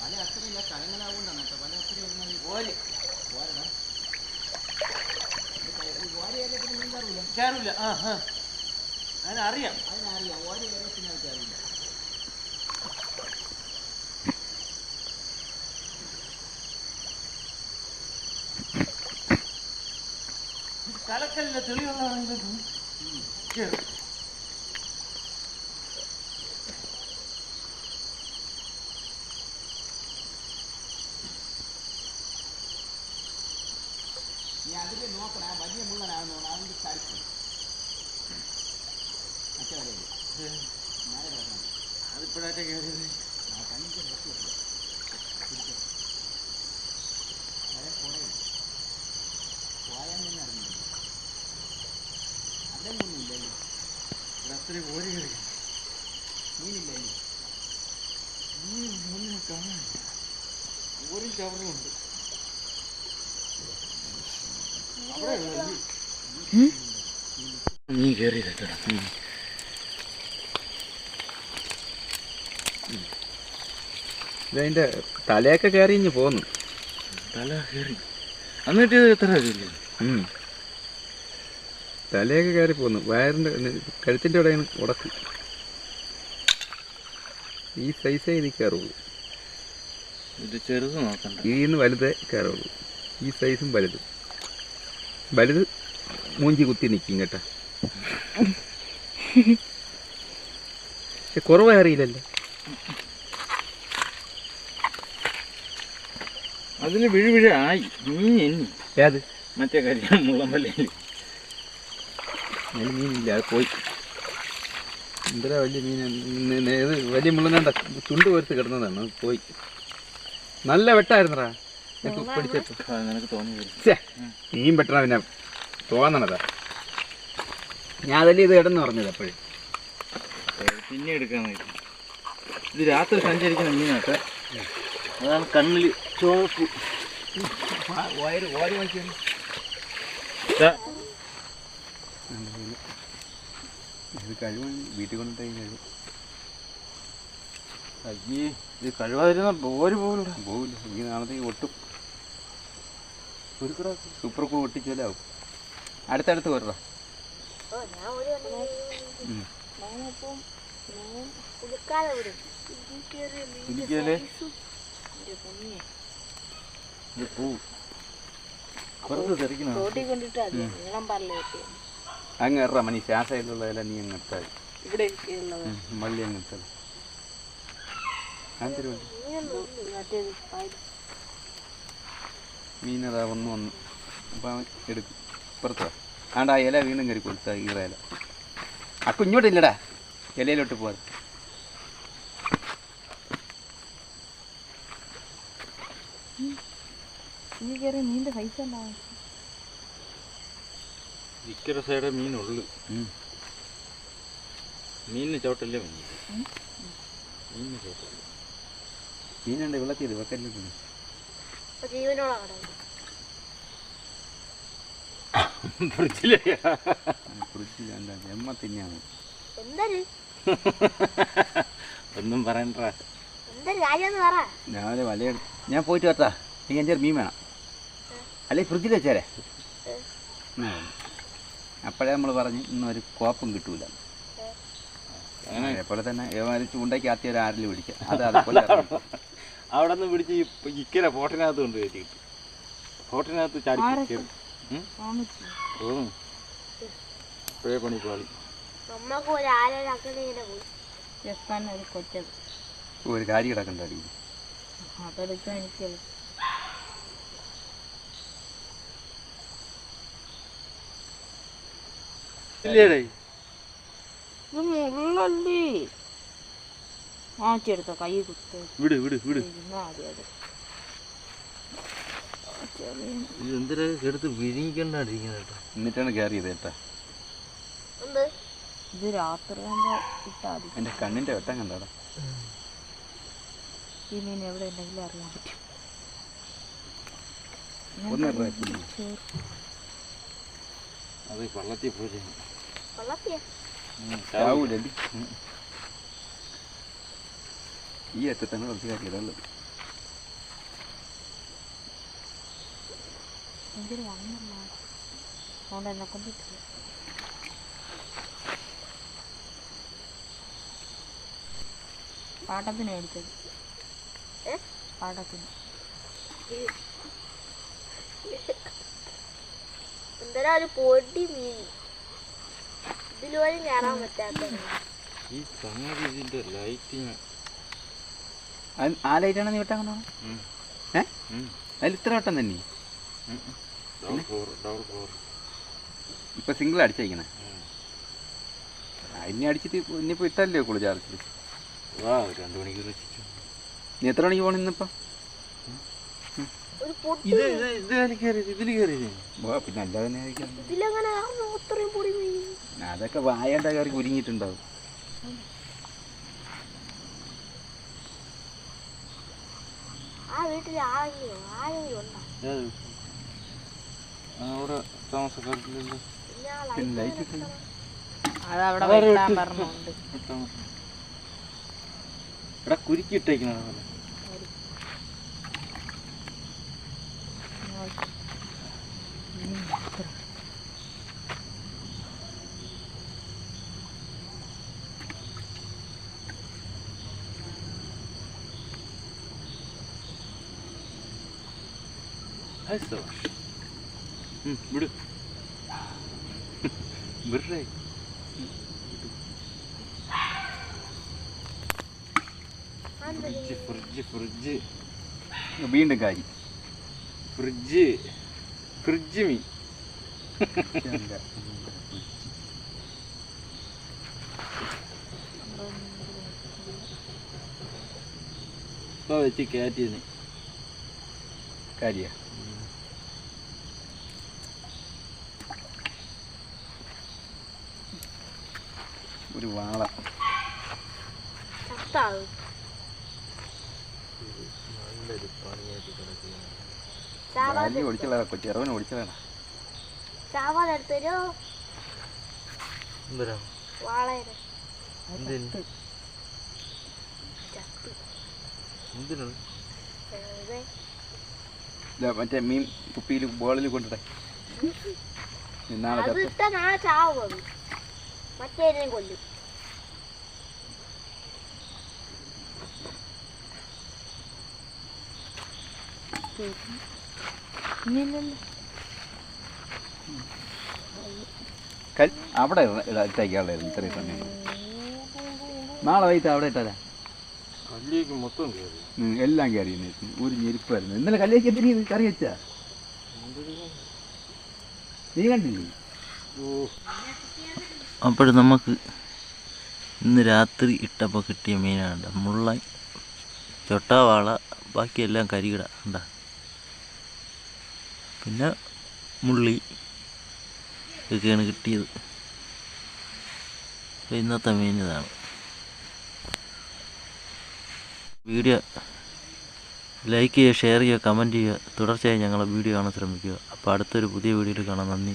പല അത്രയില്ല കലങ്ങളാവുകൊണ്ടാണ് കേട്ടോ. പല അത്ര വരുന്നത് ഓൽ. ഓരടാ ഓര ഏരിയത്തിന് മീൻ കറിയില്ല കയറില്ല ആ ആ. അതിനറിയാം. അതിനറിയാം. ഓര ഏരിയത്തിന് അത് കയറില്ല കലക്കല്ല തെളിവുള്ളതാണെങ്കിലും കയറും നീ അതിൽ നോക്കണ. വലിയ മുള്ളനാണെന്ന് തോന്നുന്നു. അതിന്റെ ചരിക്കും മറ്റേ വലയിൽ നേരെ കിടക്കണം. അതിപ്പോഴായിട്ട് കയറിയത്. ആ കണ്ണിക്ക് ഡ്രസ് കിട്ടില്ല അതെ കുടയും പോയാൽ തന്നെ ഇറങ്ങുന്നു അതൊന്നുമില്ലല്ലോ രാത്രി ഓരി കയറി. മീനില്ലല്ലോ ഒന്നും കാണാനില്ല ഒരു ചവറുണ്ട് അവിടെ മീൻ കയറി കേട്ടോ ഇതിന്റെ തലയൊക്കെ കയറി ഇഞ്ഞ് പോന്നു തല കയറി. എന്നിട്ട് ഇത് എത്ര. തലയൊക്കെ കയറി പോന്നു വയറിന്റെ ന് കഴുത്തിന്റെ അവിടെ ഉടക്ക്. ഈ സൈസേ ഇനി കയറുള്ളൂ. ഇത് ചെറുത് നോക്കണ്ട. ഇതിൽ നിന്ന് വലുതേ കയറുള്ളൂ. ഈ സൈസും വലുത്. വലുത് മൂഞ്ചി കുത്തി നിൽക്കും കേട്ടാ. പക്ഷെ കുറവ് അറിയില്ലല്ലേ. അതിന് വിഴുവിഴ ആയി മീൻ എണ്ണി ഏത്? മറ്റേ കാര്യം മുള്ളമ്പല്ലയിൽ മീനില്ല പോയി. എന്തരാ വലിയ മീൻ വലിയ മുള്ളനാണ്ട ചുണ്ട് പോരത്ത് കിടന്നതാണ് പോയി. നല്ല വെട്ടായിരുന്നടാ. എനിക്ക് പെട്ടെന്ന് നിനക്ക് തോന്നി വരും ഛേ, മീൻ വെട്ടണ പിന്നെ തോന്നണതാ ഞാൻ അതല്ലേ ഇത് ഇടന്ന് പറഞ്ഞത് അപ്പോഴും പിന്നെ എടുക്കാൻ ഇത് രാത്രി സഞ്ചരിക്കുന്ന മീനാട്ടെ. അതാണ് കണ്ണിൽ ചോപ്പ് വയറ് ഓരോ ദാ, ഇത് വീട്ടിൽ കൊണ്ടിട്ട് കഴിവ് അയ്യേ ഇത് കഴിവാതിരുന്ന പോര് പോകില്ല പോകില്ല ഈ നാളത്തേക്ക് ഒട്ടും. സൂപ്പർ കൂ ഒട്ടിച്ചാലാവും അടുത്തടുത്ത് കിട്ടിയ അങ്ങ് എറ മണി. ശ്വാസയിലുള്ളതെല്ലാം നീ അങ്ങ് എടുത്താൽ മള്ളി അങ്ങ് എടുത്താൽ അങ്ങനത്തെ ഒരു അതാ വന്ന് വന്ന്. അപ്പോൾ അപ്പം അവൻ എടുക്കും. പുറത്ത്. ആണ്ട് ആ ഇല വീണ്ടും കയറി കൊടുത്ത ഈറ ഇല. ആ കുഞ്ഞോട്ടില്ലടാ ഇലയിലോട്ട് മീന്റെ പൈസ ഉണ്ടാവും ഇക്കര സൈഡേ മീനുള്ളു മീനിന് ചവിട്ടല്ലേ മീൻ. മീനിന് ചവിട്ടല്ലേ. മീനുണ്ട് വിളക്കിയത് വെക്കല്ലേ അപ്പൊ ജീവനോളം കിടക്കും ഫ്രിഡ്ജിലെ? ഫ്രിഡ്ജിൽ എന്താ എമ്മ തിന്നാണ്. എന്തൊരു? ഒന്നും പറയണ്ട. രാവിലെ ഞാൻ പോയിട്ട് വരട്ടാ. നീ എന്റെ മീൻ വേണം. അല്ലെ ഫ്രിഡ്ജിൽ വെച്ചേരെ. അപ്പോഴേ നമ്മൾ പറഞ്ഞു ഇന്നൊരു ഒരു കോപ്പും കിട്ടൂല. അങ്ങനെ. അതേപോലെ തന്നെ ചൂണ്ടയ്ക്ക് ആദ്യം ഒരു ആരിൽ പിടിക്കാം. അത് അതുപോലെ. അവിടെ നിന്ന് പിടിച്ച് ഇക്കര ഫോട്ടിനകത്ത് കൊണ്ട് കയറ്റിയിട്ട് ഫോട്ടിനകത്ത് ചാടി പണി പാളി. നമ്മക്ക് ഒരു കാരി കിടക്കണ്ട അതെടുക്കാൻ എനിക്ക് ഇല്ലേടേ. ഇത് മുള്ളല്ലേ മാറ്റിയെടുത്തോ കൈ കുത്ത്. വിട് വിട് വിട്. ഇത് എന്തിനാ എടുത്ത് വിരിയിക്കണ്ടാണ്ടിരിക്കുന്നത് കേട്ടോ? എന്നിട്ടാണ് കയറിയത് കേട്ടാ ഇത് രാത്രി എന്റെ കണ്ണിന്റെ വെട്ടം കണ്ടാടാ ഈ മീൻ എവിടെ ഉണ്ടെങ്കിലും അറിയാൻ പറ്റും. അത് പള്ളത്തി പോയി. പള്ളത്തിയാ ചാവൂലേ? ഈ അറ്റത്താണ് കുറച്ച് കാര്യങ്ങളുള്ളത് എന്തിനു വന്നല്ല അതുകൊണ്ട് എന്നെ കൊണ്ടിട്ടില്ല പാട്ടത്തിന് മേടിച്ചത്. പാട്ടത്തിന് എന്തിനാ ഒരു പൊടി മീൻ? ഇതിലുപോലും കയറാൻ പറ്റാത്ത ഈ സംഗതി ഇതിന്റെ ലൈറ്റിങ് ആ ലൈറ്റാണ് നീ വെട്ടാൻ കൊണ്ടോ ഏ? അതിൽ ഇത്ര വട്ടം തന്നെ ഇപ്പൊ സിംഗിൾ അടിച്ചേക്കണേ. ഇനി അടിച്ചിട്ട് ഇനിയിപ്പോ ഇട്ടല്ലേ കുളി ചാർജിൽ രണ്ട് മണിക്കൂർ നീ എത്ര മണിക്ക് പോണ ഇന്നിപ്പോ? ഒരു പൊടി ഇത് ഇത് ഇതിൽ കയറിയത് ഇതിൽ കയറിയത് ഓ പിന്നെ അല്ലാതെ അതൊക്കെ വായണ്ട കയറി കുരുങ്ങിയിട്ടുണ്ടാവും ആ വീട്ടിൽ ആരെങ്കിലും ആരെങ്കിലും ഉണ്ടോ അവിടെ താമസക്കാരില്ലല്ലോ ലൈറ്റ് എടാ കുരുക്കിട്ടേക്കണ പോലെ. ഹായ് സവാഷ് Hı, bürü. വിടേ ഫ്രിഡ്ജ് ഫ്രിഡ്ജ് ഫ്രിഡ്ജ് വീണ്ടും കാര്യം. ഫ്രിഡ്ജ് ഫ്രിഡ്ജ് മീൻ വെച്ച് കയറ്റിയത് കാര്യ. എന്തിന്? വാള എന്തിനാണ് വെറുതെ ഇതാ മറ്റേ മീൻ കുപ്പിയിൽ ബോളിൽ കൊണ്ടിട്ടേ നാളെ ചാവും അത് മറ്റേതിനെ കൊല്ലും. അവിടെ ഇട്ടേക്കാളായിരുന്നു ഇത്രയും സമയം. നാളെ വൈകിട്ട് അവിടെ ഇട്ടാലേ കല്ലേക്ക് മൊത്തം കയറി. എല്ലാം കയറി. ഒരു ഞെരുപ്പായിരുന്നു ഇന്നലെ കല്ലേക്ക് എന്തിനീ കറി വെച്ചാ? നീ കണ്ടില്ലേ? അപ്പോൾ നമുക്ക് ഇന്ന് രാത്രി ഇട്ടപ്പോൾ കിട്ടിയ മീനാണ് മുള്ള ചൊട്ടാവാള ബാക്കിയെല്ലാം കരികിട. ഉണ്ടാ പിന്നെ മുള്ളി ഇതൊക്കെയാണ് കിട്ടിയത്. ഇന്നത്തെ മീൻ ഇതാണ്. വീഡിയോ ലൈക്ക് ചെയ്യുക ഷെയർ ചെയ്യുക കമന്റ് ചെയ്യുക തുടർച്ചയായി ഞങ്ങളെ വീഡിയോ കാണാൻ ശ്രമിക്കുക. അപ്പോൾ അടുത്തൊരു പുതിയ വീഡിയോയിൽ കാണാം. നന്ദി.